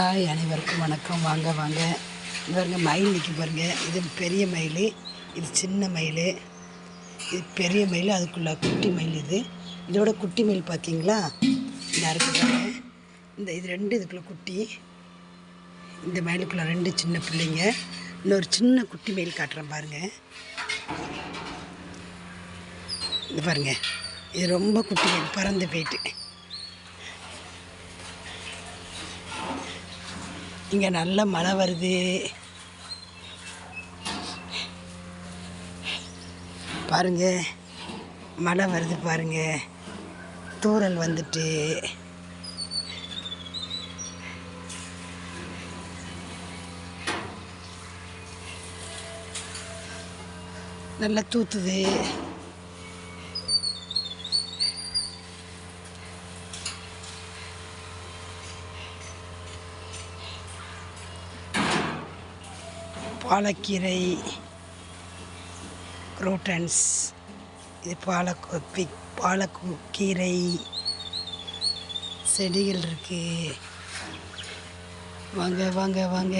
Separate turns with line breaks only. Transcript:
Hi அனைவருக்கும் வணக்கம். வாங்க வாங்க. இது பாருங்க மயில் நிற்க பாருங்க. இது பெரிய மயில். இது சின்ன மயில். இது பெரிய மயில். அதுக்குள்ள குட்டி மயில் இது. இதோட குட்டி மயில் பார்த்தீங்களா இந்த அறுக்கு பாருங்க. இந்த இது ரெண்டு இதுக்குள்ள குட்டி. இந்த மயிலுக்குள்ள ரெண்டு சின்ன பிள்ளைங்க. இன்னொரு சின்ன குட்டி மயில் காட்டுறேன் பாருங்கள் இது பாருங்க. இது ரொம்ப குட்டி மயில். பறந்து போயிட்டு. இங்கே நல்ல மழை வருது. பாருங்க மழை வருது பாருங்க. தூரல் வந்துட்டு. நல்லா தூத்துது. பாலக்கீரை குரோட்டன்ஸ் இது பாலக்கொப்பி பாலக்கூ கீரை செடிகள் இருக்குது வாங்க வாங்க வாங்க.